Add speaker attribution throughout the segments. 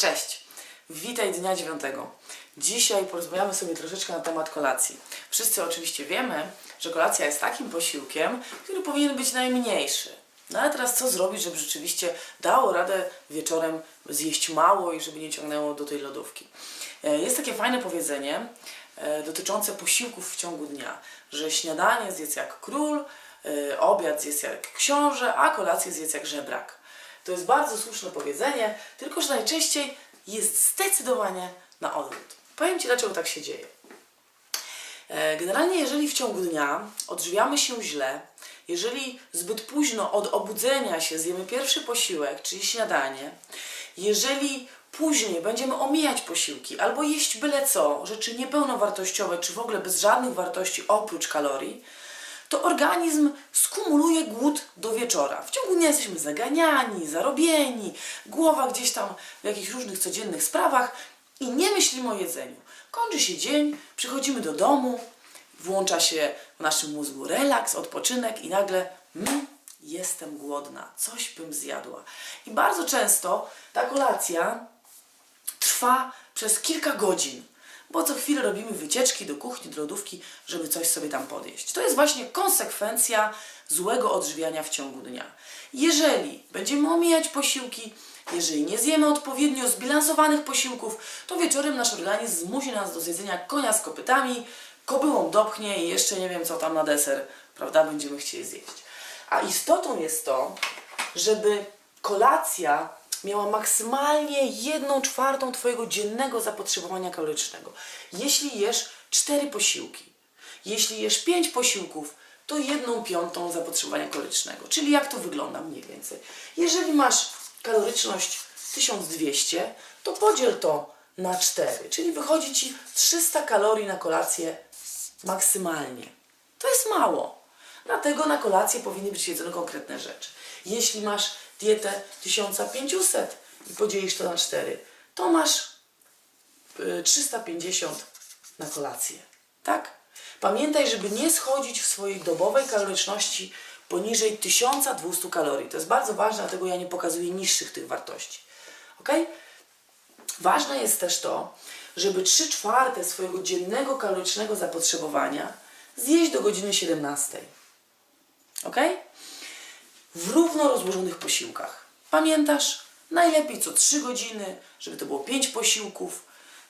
Speaker 1: Cześć! Witaj dnia dziewiątego. Dzisiaj porozmawiamy sobie troszeczkę na temat kolacji. Wszyscy oczywiście wiemy, że kolacja jest takim posiłkiem, który powinien być najmniejszy. No ale teraz co zrobić, żeby rzeczywiście dało radę wieczorem zjeść mało i żeby nie ciągnęło do tej lodówki? E, Jest takie fajne powiedzenie e, dotyczące posiłków w ciągu dnia, że śniadanie zjedz jak król, e, obiad zjedz jak książę, a kolację zjedz jak żebrak. To jest bardzo słuszne powiedzenie, tylko że najczęściej jest zdecydowanie na odwrót. Powiem Ci, dlaczego tak się dzieje. E, Generalnie, jeżeli w ciągu dnia odżywiamy się źle, jeżeli zbyt późno od obudzenia się zjemy pierwszy posiłek, czyli śniadanie, jeżeli później będziemy omijać posiłki albo jeść byle co, rzeczy niepełnowartościowe, czy w ogóle bez żadnych wartości oprócz kalorii, to organizm skumuluje głód do wieczora. W ciągu dnia jesteśmy zaganiani, zarobieni, głowa gdzieś tam w jakichś różnych codziennych sprawach i nie myślimy o jedzeniu. Kończy się dzień, przychodzimy do domu, włącza się w naszym mózgu relaks, odpoczynek i nagle mm, jestem głodna, coś bym zjadła. I bardzo często ta kolacja trwa przez kilka godzin, bo co chwilę robimy wycieczki do kuchni, do lodówki, żeby coś sobie tam podjeść. To jest właśnie konsekwencja złego odżywiania w ciągu dnia. Jeżeli będziemy omijać posiłki, jeżeli nie zjemy odpowiednio zbilansowanych posiłków, to wieczorem nasz organizm zmusi nas do zjedzenia konia z kopytami, kobyłą dopchnie i jeszcze nie wiem co tam na deser, prawda, będziemy chcieli zjeść. A istotą jest to, żeby kolacja miała maksymalnie jedną czwartą Twojego dziennego zapotrzebowania kalorycznego. Jeśli jesz cztery posiłki, jeśli jesz pięć posiłków, to jedną piątą zapotrzebowania kalorycznego. Czyli jak to wygląda mniej więcej? Jeżeli masz kaloryczność 1200, to podziel to na 4, czyli wychodzi Ci 300 kalorii na kolację maksymalnie. To jest mało. Dlatego na kolację powinny być jedzone konkretne rzeczy. Jeśli masz dietę 1500 i podzielisz to na 4, to masz y, 350 na kolację. Tak? Pamiętaj, żeby nie schodzić w swojej dobowej kaloryczności poniżej 1200 kalorii. To jest bardzo ważne, dlatego ja nie pokazuję niższych tych wartości. Ok? Ważne jest też to, żeby 3 czwarte swojego dziennego kalorycznego zapotrzebowania zjeść do godziny 17. Ok? W równo rozłożonych posiłkach. Pamiętasz? Najlepiej co 3 godziny, żeby to było 5 posiłków.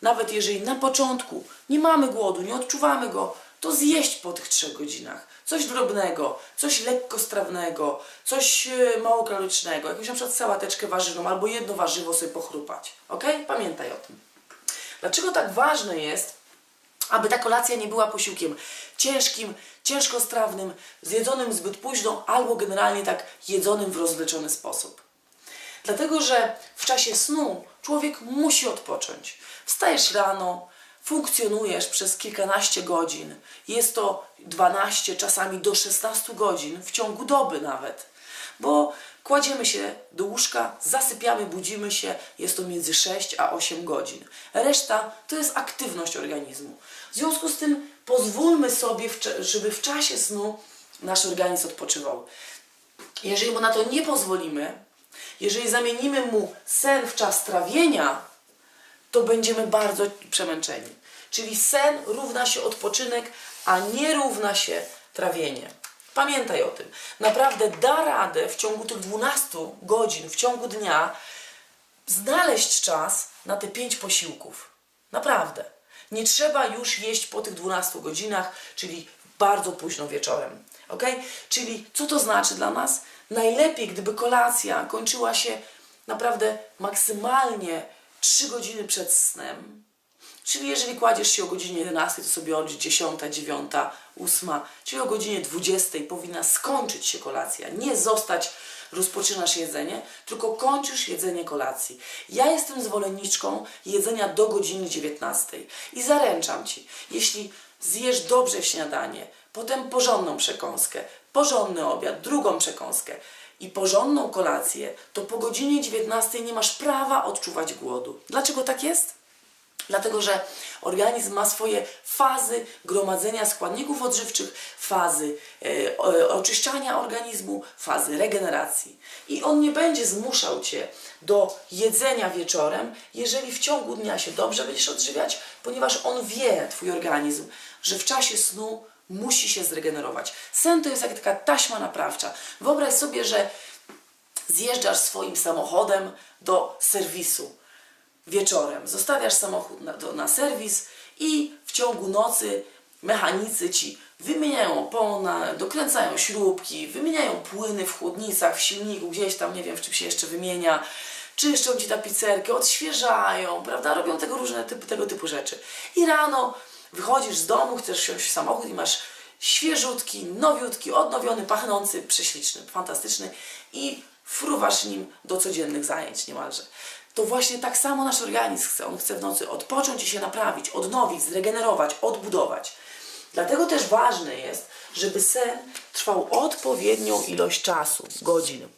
Speaker 1: Nawet jeżeli na początku nie mamy głodu, nie odczuwamy go, to zjeść po tych 3 godzinach. Coś drobnego, coś lekkostrawnego, coś e, mało kalorycznego, jakąś na przykład sałateczkę warzywną albo jedno warzywo sobie pochrupać. Ok? Pamiętaj o tym. Dlaczego tak ważne jest, aby ta kolacja nie była posiłkiem ciężkim, ciężkostrawnym, zjedzonym zbyt późno albo generalnie tak jedzonym w rozwleczony sposób? Dlatego, że w czasie snu człowiek musi odpocząć. Wstajesz rano, funkcjonujesz przez kilkanaście godzin. Jest to 12, czasami do 16 godzin w ciągu doby nawet. Bo kładziemy się do łóżka, zasypiamy, budzimy się, jest to między 6 a 8 godzin. Reszta to jest aktywność organizmu. W związku z tym pozwólmy sobie, żeby w czasie snu nasz organizm odpoczywał. Jeżeli mu na to nie pozwolimy, jeżeli zamienimy mu sen w czas trawienia, to będziemy bardzo przemęczeni. Czyli sen równa się odpoczynek, a nie równa się trawienie. Pamiętaj o tym. Naprawdę da radę w ciągu tych 12 godzin, w ciągu dnia, znaleźć czas na te 5 posiłków. Naprawdę. Nie trzeba już jeść po tych 12 godzinach, czyli bardzo późno wieczorem. Ok? Czyli co to znaczy dla nas? Najlepiej, gdyby kolacja kończyła się naprawdę maksymalnie 3 godziny przed snem. Czyli jeżeli kładziesz się o godzinie 11, to sobie odlicz 10, 9, 8, czyli o godzinie 20 powinna skończyć się kolacja. Nie zostać, rozpoczynasz jedzenie, tylko kończysz jedzenie kolacji. Ja jestem zwolenniczką jedzenia do godziny 19 i zaręczam Ci, jeśli zjesz dobrze śniadanie, potem porządną przekąskę, porządny obiad, drugą przekąskę i porządną kolację, to po godzinie 19 nie masz prawa odczuwać głodu. Dlaczego tak jest? Dlatego, że organizm ma swoje fazy gromadzenia składników odżywczych, fazy e, oczyszczania organizmu, fazy regeneracji. I on nie będzie zmuszał cię do jedzenia wieczorem, jeżeli w ciągu dnia się dobrze będziesz odżywiać, ponieważ on wie, twój organizm, że w czasie snu musi się zregenerować. Sen to jest jak taka taśma naprawcza. Wyobraź sobie, że zjeżdżasz swoim samochodem do serwisu wieczorem. Zostawiasz samochód na, na serwis i w ciągu nocy mechanicy ci wymieniają opona, dokręcają śrubki, wymieniają płyny w chłodnicach, w silniku, gdzieś tam, nie wiem, w czym się jeszcze wymienia, czyszczą ci tapicerkę, odświeżają, prawda? Robią tego różne typy, tego typu rzeczy. I rano wychodzisz z domu, chcesz wsiąść w samochód i masz świeżutki, nowiutki, odnowiony, pachnący, prześliczny, fantastyczny i fruwasz nim do codziennych zajęć niemalże. To właśnie tak samo nasz organizm chce. On chce w nocy odpocząć i się naprawić, odnowić, zregenerować, odbudować. Dlatego też ważne jest, żeby sen trwał odpowiednią ilość czasu, godzin.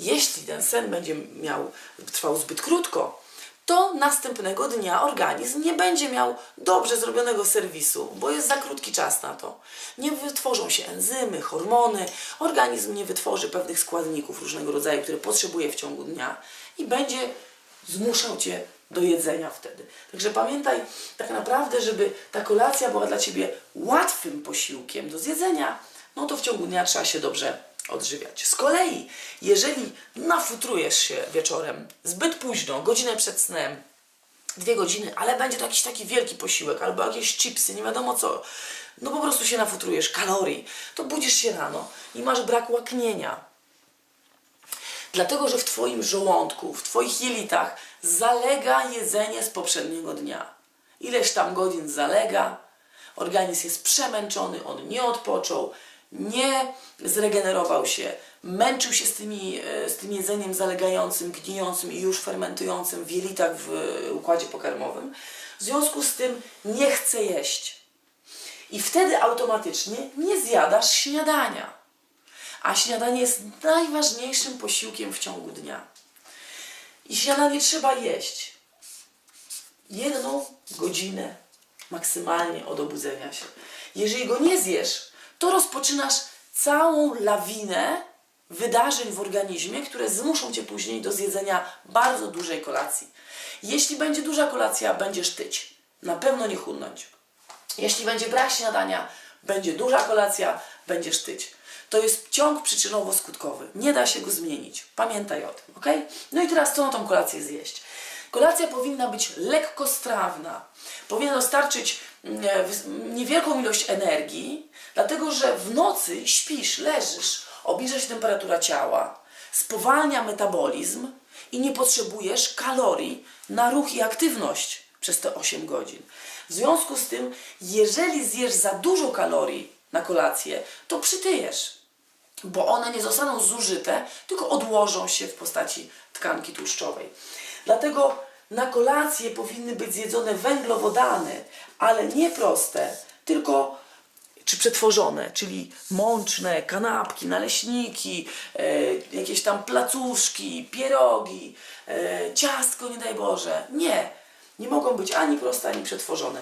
Speaker 1: Jeśli ten sen będzie miał, trwał zbyt krótko, to następnego dnia organizm nie będzie miał dobrze zrobionego serwisu, bo jest za krótki czas na to. Nie wytworzą się enzymy, hormony, organizm nie wytworzy pewnych składników różnego rodzaju, które potrzebuje w ciągu dnia i będzie zmuszał cię do jedzenia wtedy. Także pamiętaj tak naprawdę, żeby ta kolacja była dla ciebie łatwym posiłkiem do zjedzenia, no to w ciągu dnia trzeba się dobrze odżywiać. Z kolei, jeżeli nafutrujesz się wieczorem zbyt późno, godzinę przed snem, dwie godziny, ale będzie to jakiś taki wielki posiłek, albo jakieś chipsy, nie wiadomo co, no po prostu się nafutrujesz kalorii, to budzisz się rano i masz brak łaknienia. Dlatego, że w Twoim żołądku, w Twoich jelitach zalega jedzenie z poprzedniego dnia. Ileś tam godzin zalega, organizm jest przemęczony, on nie odpoczął, nie zregenerował się, męczył się z, tymi, e, z tym jedzeniem zalegającym, gnijącym i już fermentującym w jelitach w e, układzie pokarmowym. W związku z tym nie chce jeść. I wtedy automatycznie nie zjadasz śniadania. A śniadanie jest najważniejszym posiłkiem w ciągu dnia. I śniadanie trzeba jeść jedną godzinę maksymalnie od obudzenia się. Jeżeli go nie zjesz, to rozpoczynasz całą lawinę wydarzeń w organizmie, które zmuszą cię później do zjedzenia bardzo dużej kolacji. Jeśli będzie duża kolacja, będziesz tyć. Na pewno nie chudnąć. Jeśli będzie brak śniadania, będzie duża kolacja, będziesz tyć. To jest ciąg przyczynowo-skutkowy. Nie da się go zmienić. Pamiętaj o tym, ok? No i teraz co na tą kolację zjeść? Kolacja powinna być lekkostrawna. Powinna dostarczyć niewielką ilość energii, dlatego że w nocy śpisz, leżysz, obniża się temperatura ciała, spowalnia metabolizm i nie potrzebujesz kalorii na ruch i aktywność przez te 8 godzin. W związku z tym, jeżeli zjesz za dużo kalorii na kolację, to przytyjesz bo one nie zostaną zużyte, tylko odłożą się w postaci tkanki tłuszczowej. Dlatego na kolację powinny być zjedzone węglowodany, ale nie proste, tylko czy przetworzone, czyli mączne, kanapki, naleśniki, e, jakieś tam placuszki, pierogi, e, ciastko, nie daj Boże. Nie, nie mogą być ani proste, ani przetworzone.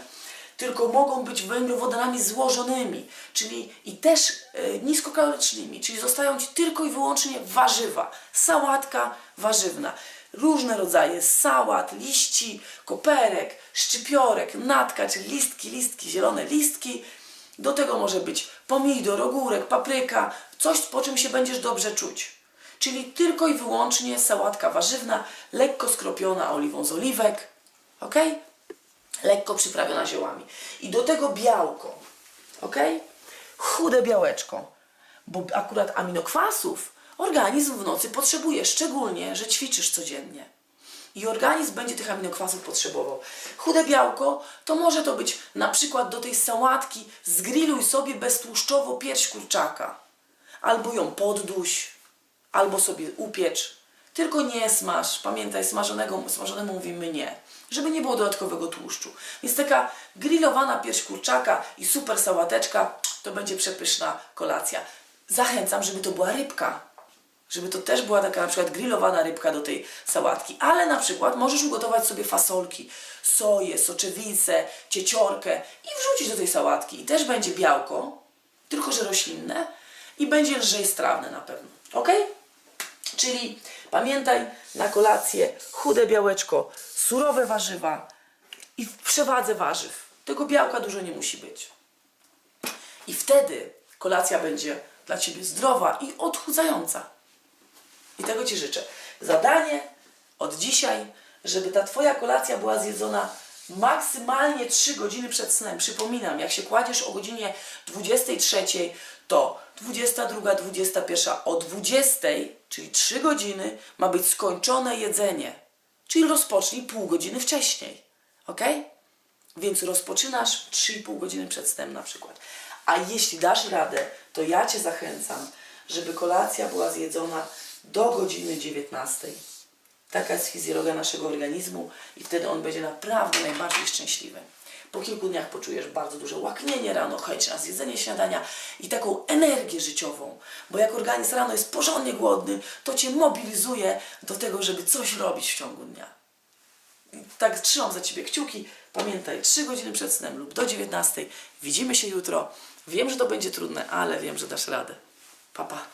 Speaker 1: Tylko mogą być węglowodanami złożonymi, czyli i też e, niskokalorycznymi, czyli zostają Ci tylko i wyłącznie warzywa, sałatka warzywna, różne rodzaje sałat, liści, koperek, szczypiorek, natka, czyli listki, listki, zielone listki. Do tego może być pomidor, ogórek, papryka, coś po czym się będziesz dobrze czuć. Czyli tylko i wyłącznie sałatka warzywna, lekko skropiona oliwą z oliwek, ok? lekko przyprawiona ziołami. I do tego białko, ok? Chude białeczko, bo akurat aminokwasów organizm w nocy potrzebuje, szczególnie, że ćwiczysz codziennie. I organizm będzie tych aminokwasów potrzebował. Chude białko to może to być na przykład do tej sałatki zgrilluj sobie beztłuszczowo pierś kurczaka. Albo ją podduś, albo sobie upiecz. Tylko nie smaż. Pamiętaj, smażonego, smażonemu mówimy nie. Żeby nie było dodatkowego tłuszczu. Więc taka grillowana pierś kurczaka i super sałateczka to będzie przepyszna kolacja. Zachęcam, żeby to była rybka. Żeby to też była taka na przykład grillowana rybka do tej sałatki. Ale na przykład możesz ugotować sobie fasolki, soję, soczewice, cieciorkę i wrzucić do tej sałatki. I też będzie białko, tylko że roślinne i będzie lżej strawne na pewno. Ok? Czyli pamiętaj na kolację chude białeczko, surowe warzywa i w przewadze warzyw. Tego białka dużo nie musi być. I wtedy kolacja będzie dla Ciebie zdrowa i odchudzająca. I tego Ci życzę. Zadanie od dzisiaj, żeby ta Twoja kolacja była zjedzona maksymalnie 3 godziny przed snem. Przypominam, jak się kładziesz o godzinie 23, to 22, 21, o 20, czyli 3 godziny, ma być skończone jedzenie. Czyli rozpocznij pół godziny wcześniej. Ok? Więc rozpoczynasz 3,5 godziny przed snem na przykład. A jeśli dasz radę, to ja Cię zachęcam, żeby kolacja była zjedzona do godziny 19. Taka jest fizjologia naszego organizmu i wtedy on będzie naprawdę najbardziej szczęśliwy. Po kilku dniach poczujesz bardzo duże łaknienie rano, chęć na zjedzenie śniadania i taką energię życiową, bo jak organizm rano jest porządnie głodny, to Cię mobilizuje do tego, żeby coś robić w ciągu dnia tak trzymam za Ciebie kciuki. Pamiętaj, 3 godziny przed snem lub do 19. Widzimy się jutro. Wiem, że to będzie trudne, ale wiem, że dasz radę. Pa, pa.